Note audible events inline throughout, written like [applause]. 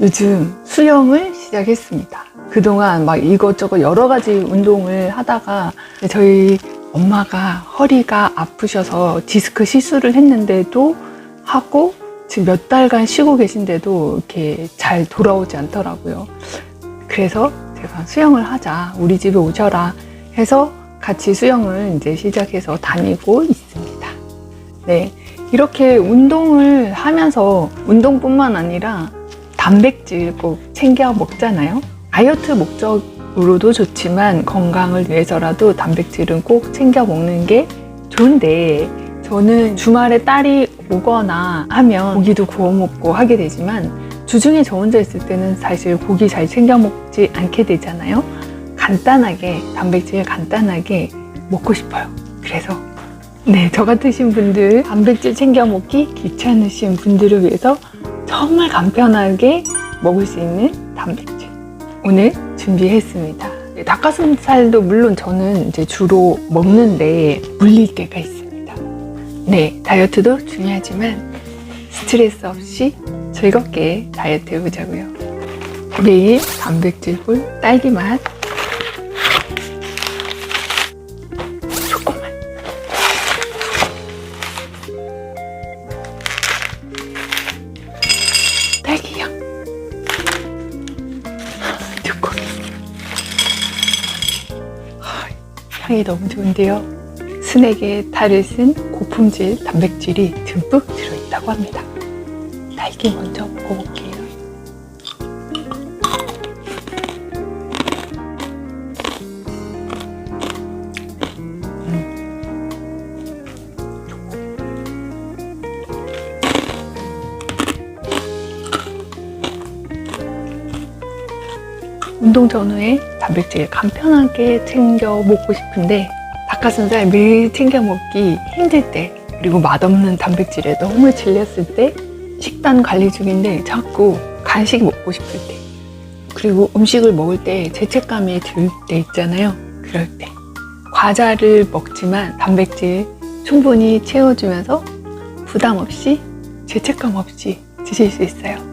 요즘 수영을 시작했습니다. 그동안 막 이것저것 여러 가지 운동을 하다가 저희 엄마가 허리가 아프셔서 디스크 시술을 했는데도 하고 지금 몇 달간 쉬고 계신데도 이렇게 잘 돌아오지 않더라고요. 그래서 제가 수영을 하자. 우리 집에 오셔라. 해서 같이 수영을 이제 시작해서 다니고 있습니다. 네. 이렇게 운동을 하면서 운동뿐만 아니라 단백질 꼭 챙겨 먹잖아요. 다이어트 목적으로도 좋지만 건강을 위해서라도 단백질은 꼭 챙겨 먹는 게 좋은데 저는 주말에 딸이 오거나 하면 고기도 구워 먹고 하게 되지만 주중에 저 혼자 있을 때는 사실 고기 잘 챙겨 먹지 않게 되잖아요. 간단하게 단백질 간단하게 먹고 싶어요. 그래서 네, 저 같으신 분들 단백질 챙겨 먹기 귀찮으신 분들을 위해서 정말 간편하게 먹을 수 있는 단백질 오늘 준비했습니다. 네, 닭가슴살도 물론 저는 이제 주로 먹는데 물릴 때가 있습니다. 네, 다이어트도 중요하지만 스트레스 없이 즐겁게 다이어트 해보자고요. 매일 단백질볼 딸기 맛 딸기 향 조금 아, 향이 너무 좋은데요. 스낵에 달을 쓴 고품질 단백질이 듬뿍 들어있다고 합니다. 딸기 먼저 먹어볼게요. 운동 전후에 단백질 간편하게 챙겨 먹고 싶은데 닭가슴살 매일 챙겨 먹기 힘들 때 그리고 맛없는 단백질에 너무 질렸을 때 식단 관리 중인데 자꾸 간식 먹고 싶을 때 그리고 음식을 먹을 때 죄책감이 들 때 있잖아요. 그럴 때. 과자를 먹지만 단백질 충분히 채워주면서 부담 없이 죄책감 없이 드실 수 있어요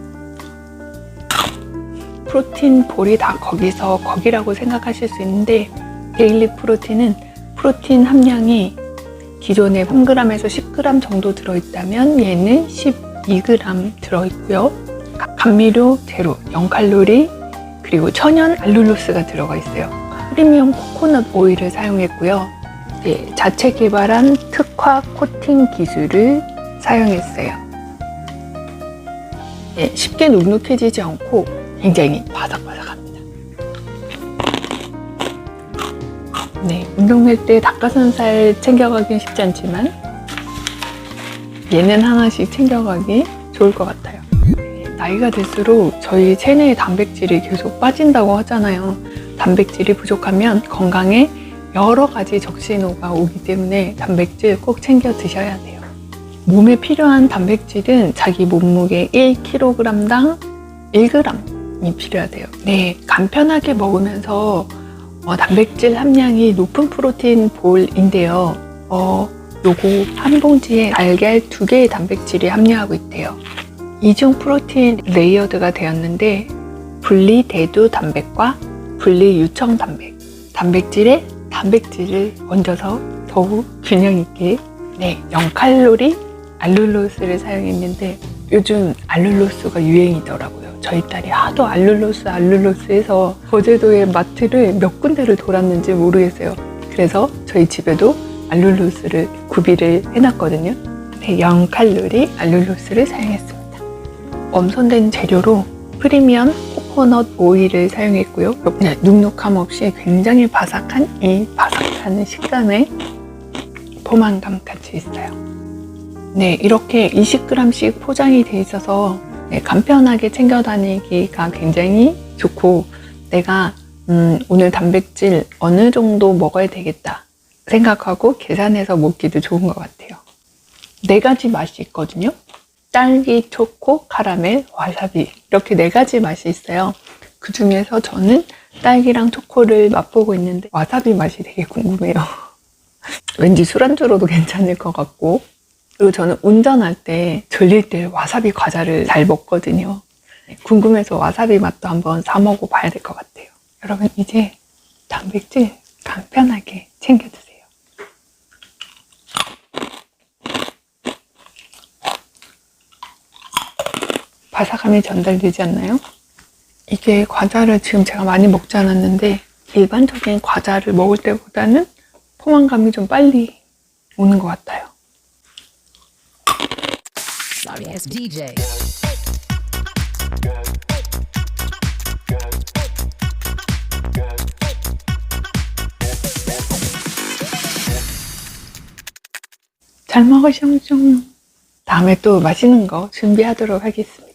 프로틴 볼이 다 거기서 거기라고 생각하실 수 있는데 데일리 프로틴은 프로틴 함량이 기존에 3g에서 10g 정도 들어있다면 얘는 12g 들어있고요. 감미료 제로, 0칼로리, 그리고 천연 알룰로스가 들어가 있어요. 프리미엄 코코넛 오일을 사용했고요. 예, 자체 개발한 특화 코팅 기술을 사용했어요. 예, 쉽게 눅눅해지지 않고 굉장히 바삭바삭합니다. 네, 운동할 때 닭가슴살 챙겨가긴 쉽지 않지만 얘는 하나씩 챙겨가기 좋을 것 같아요. 나이가 들수록 저희 체내의 단백질이 계속 빠진다고 하잖아요. 단백질이 부족하면 건강에 여러 가지 적신호가 오기 때문에 단백질 꼭 챙겨 드셔야 돼요. 몸에 필요한 단백질은 자기 몸무게 1kg당 1g 이 필요하대요. 네, 간편하게 먹으면서 어, 단백질 함량이 높은 프로틴 볼인데요. 어, 요거 한 봉지에 달걀 두 개의 단백질이 함유하고 있대요. 이중 프로틴 레이어드가 되었는데 분리 대두 단백과 분리 유청 단백, 단백질에 단백질을 얹어서 더욱 균형 있게 네, 0칼로리 알룰로스를 사용했는데 요즘 알룰로스가 유행이더라고요. 저희 딸이 하도 알룰로스 알룰로스 해서 거제도의 마트를 몇 군데를 돌았는지 모르겠어요. 그래서 저희 집에도 알룰로스를 구비를 해놨거든요. 네, 0칼로리 알룰로스를 사용했습니다. 엄선된 재료로 프리미엄 코코넛 오일을 사용했고요. 네, 눅눅함 없이 굉장히 바삭한 이 바삭한 식감에 포만감 같이 있어요. 네, 이렇게 20g씩 포장이 돼 있어서 네, 간편하게 챙겨 다니기가 굉장히 좋고 내가 음, 오늘 단백질 어느 정도 먹어야 되겠다 생각하고 계산해서 먹기도 좋은 것 같아요. 네 가지 맛이 있거든요. 딸기, 초코, 카라멜, 와사비 이렇게 네 가지 맛이 있어요. 그 중에서 저는 딸기랑 초코를 맛보고 있는데 와사비 맛이 되게 궁금해요. [laughs] 왠지 술안주로도 괜찮을 것 같고 그리고 저는 운전할 때 졸릴 때 와사비 과자를 잘 먹거든요. 네, 궁금해서 와사비 맛도 한번 사 먹어 봐야 될 것 같아요. 여러분 이제 단백질 간편하게 챙겨 드세요. 바삭함이 전달되지 않나요? 이게 과자를 지금 제가 많이 먹지 않았는데 일반적인 과자를 먹을 때보다는 포만감이 좀 빨리 오는 것 같아요. Sorry, it's DJ. 잘 먹으시오. 다음에 또 맛있는 거 준비하도록 하겠습니다.